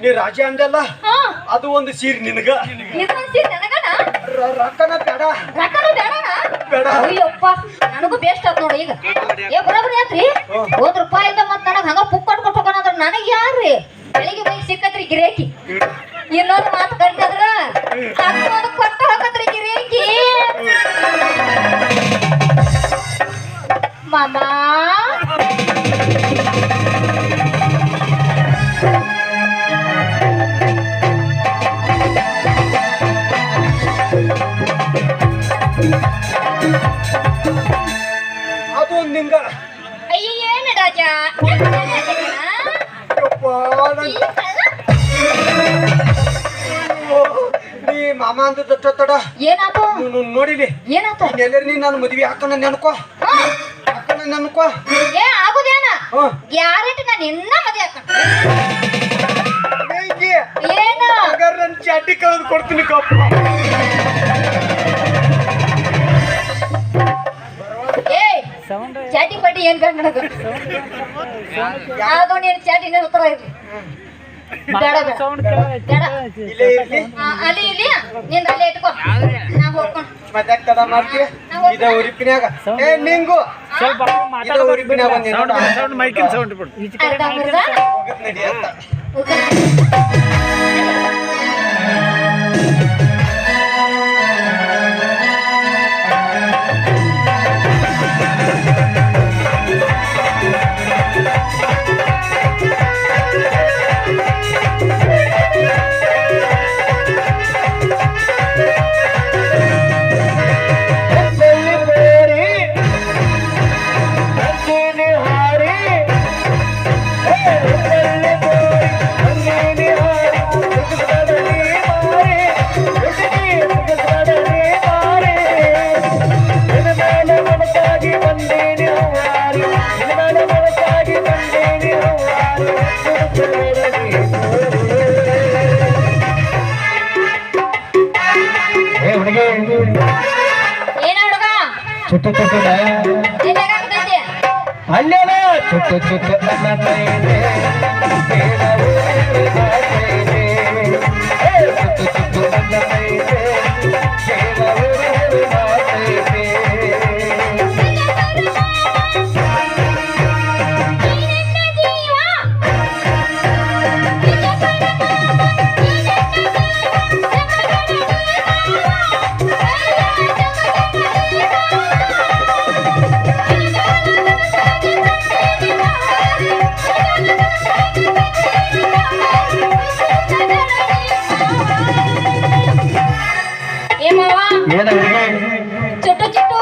ನೀ ರಾಜ ಅಂದಲ್ಲ? ಹಾ. ಅದು ಒಂದು ಸೀರೆ ನಿನಗ. ರೊಕ್ಕನ ಬೇಡ. ಬೇಡ. ಅಯ್ಯಪ್ಪ ನನಗೂ ಬೇಸ್ಟ್ ಆತ್ ನೋಡಿ ಈಗ. ಏ ಬರೋಬ್ರಿ ಆತ್ರಿ ಒಂದ್ ರೂಪಾಯಿ ಇಲ್ದ ಮತ್ ನನಗ ಹಂಗ ಪುಕ್ ಕೊಟ್ಟು ಹೋಗೋಣ ಅಂದ್ರೆ ನನಗ್ ಯಾರ್ರಿ? ಬೆಳಿಗ್ಗೆ ಬೈ ಸಿಕ್ಕತ್ರಿ ಗಿರೇಕಿ. ಇನ್ನೊಂದು ಮಾತು ಕಟ್ಟಿದ್ರ ಹತ್ತು ಕೊಟ್ಟು ಹೋಗತ್ರಿ ಗಿರೇಕಿ. ಮಾಮಾ. ಅಯ್ಯ ಏನು ರಾಜ ನನ್- ನೀ ಮಾಮ ಅಂದದ ತಡ ಏನಾತು ನೀನು ನೋಡಿಲಿ ಏನಾತು ಎಲ್ಲರೂ ನೀ ನಾನು ಮದ್ವೆ ಹಾಕೋಣ ನೆನ್ಕೋ ಹಾ? ಹಾಕೋಣ ನೆನ್ಕೋ ಏ ಆಗುದೇನ ಗ್ಯಾರಂಟಿ ನಾನು ಇನ್ನ ಮದುವೆ ಹೇಗೆ ಏನು? ಹಾಗಾದ್ರೆ ನನ್ನ ಚಾಟಿ ಕಳೆದು ಕೊಡ್ತೀನಿ ಕಪ್ಪ. ಏನ್ ಬೇಡ ನನಗ? ಯಾವ್ದೋ ನೀನು ಚಾಟಿ ಇನ್ನೇನು ಉತ್ತರ ಇರ್ಲಿ. ಬೇಡ ಬೇಡ. ಬೇಡ. ಇಲ್ಲೇ ಇರ್ಲಿ. ಆ, ಅಲ್ಲಿ ಇಲ್ಲಿ ನಿಂದ ಅಲ್ಲೇ ಇಟ್ಕೋ. ನಾ ಹೋಗ್ಕೊಂಡು. ಮತ್ತೆ ತಡ ಮಾಡ್ತೀಯ ಇದ ಉರಿಪಿನ್ಯಾಗ ಏ ನಿಂಗು. ಸ್ವಲ್ಪ ಇದ ಉರಿಪಿನ್ಯಾಗ ಒಂದ್ ಸೌಂಡ್ ಮೈಕಿನ ಸೌಂಡ್ ಬಿಡು. ಅರ್ಧ ನಡಿ ಅಂತ ಚುಟ್ಟು ಚುಟ್ಟು ಅಲ್ಲೇ ಚುಟ್ಟು ಚುಟ್ಟು. నేను చుట్టూ